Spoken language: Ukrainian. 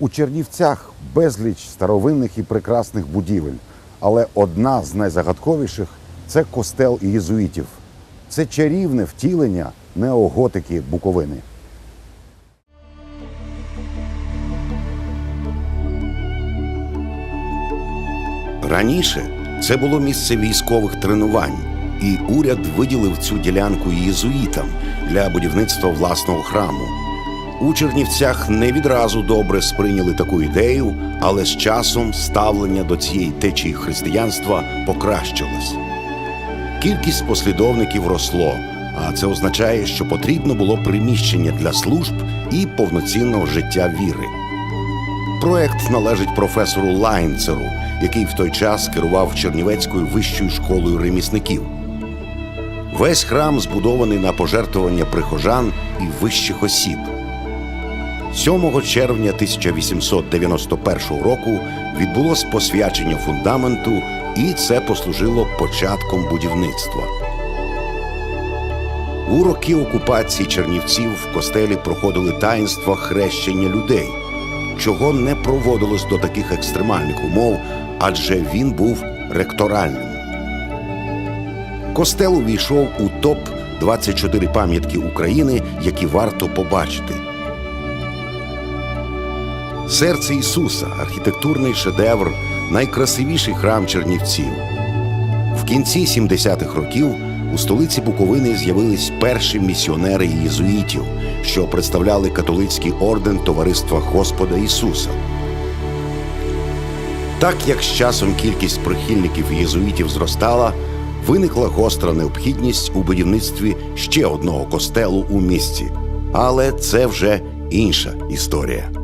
У Чернівцях безліч старовинних і прекрасних будівель, але одна з найзагадковіших це костел єзуїтів. Це чарівне втілення неоготики Буковини. Раніше це було місце військових тренувань, і уряд виділив цю ділянку єзуїтам для будівництва власного храму. У Чернівцях не відразу добре сприйняли таку ідею, але з часом ставлення до цієї течії християнства покращилось. Кількість послідовників росло, а це означає, що потрібно було приміщення для служб і повноцінного життя віри. Проект належить професору Лайнцеру, який в той час керував Чернівецькою вищою школою ремісників. Весь храм збудований на пожертвування прихожан і вищих осіб. 7 червня 1891 року відбулось посвячення фундаменту, і це послужило початком будівництва. У роки окупації Чернівців в костелі проходили таїнства хрещення людей, чого не проводилось до таких екстремальних умов, адже він був ректоральним. Костел увійшов у топ 24 пам'ятки України, які варто побачити. Серце Ісуса архітектурний шедевр, найкрасивіший храм Чернівців. В кінці 70-х років у столиці Буковини з'явились перші місіонери єзуїтів, що представляли католицький орден Товариства Господа Ісуса. Так як з часом кількість прихильників єзуїтів зростала, виникла гостра необхідність у будівництві ще одного костелу у місті. Але це вже інша історія.